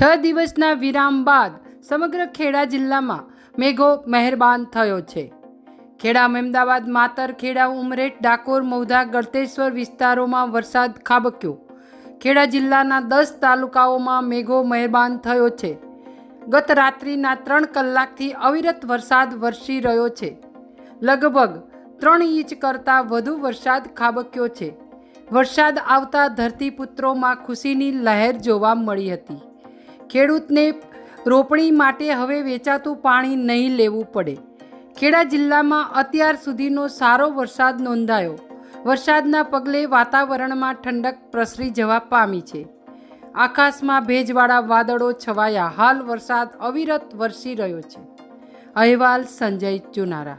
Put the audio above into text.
છ દિવસના વિરામ બાદ સમગ્ર ખેડા જિલ્લામાં મેઘો મહેરબાન થયો છે. ખેડા મહેમદાવાદ માતર, ખેડા, ઉમરેઠ, ડાકોર મૌધા ગળતેશ્વર વિસ્તારોમાં વરસાદ ખાબક્યો. ખેડા જિલ્લાના દસ તાલુકાઓમાં મેઘો મહેરબાન થયો છે. ગત રાત્રિના ત્રણ કલાકથી અવિરત વરસાદ વરસી રહ્યો છે. લગભગ ત્રણ ઇંચ કરતાં વધુ વરસાદ ખાબક્યો છે. વરસાદ આવતા ધરતીપુત્રોમાં ખુશીની લહેર જોવા મળી હતી. ખેડૂતને રોપણી માટે હવે વેચાતું પાણી નહીં લેવું પડે. ખેડા જિલ્લામાં અત્યાર સુધીનો સારો વરસાદ નોંધાયો. વરસાદના પગલે વાતાવરણમાં ઠંડક પ્રસરી જવા પામી છે. આકાશમાં ભેજવાળા વાદળો છવાયા. હાલ વરસાદ અવિરત વરસી રહ્યો છે. અહેવાલ સંજય ચુનારા.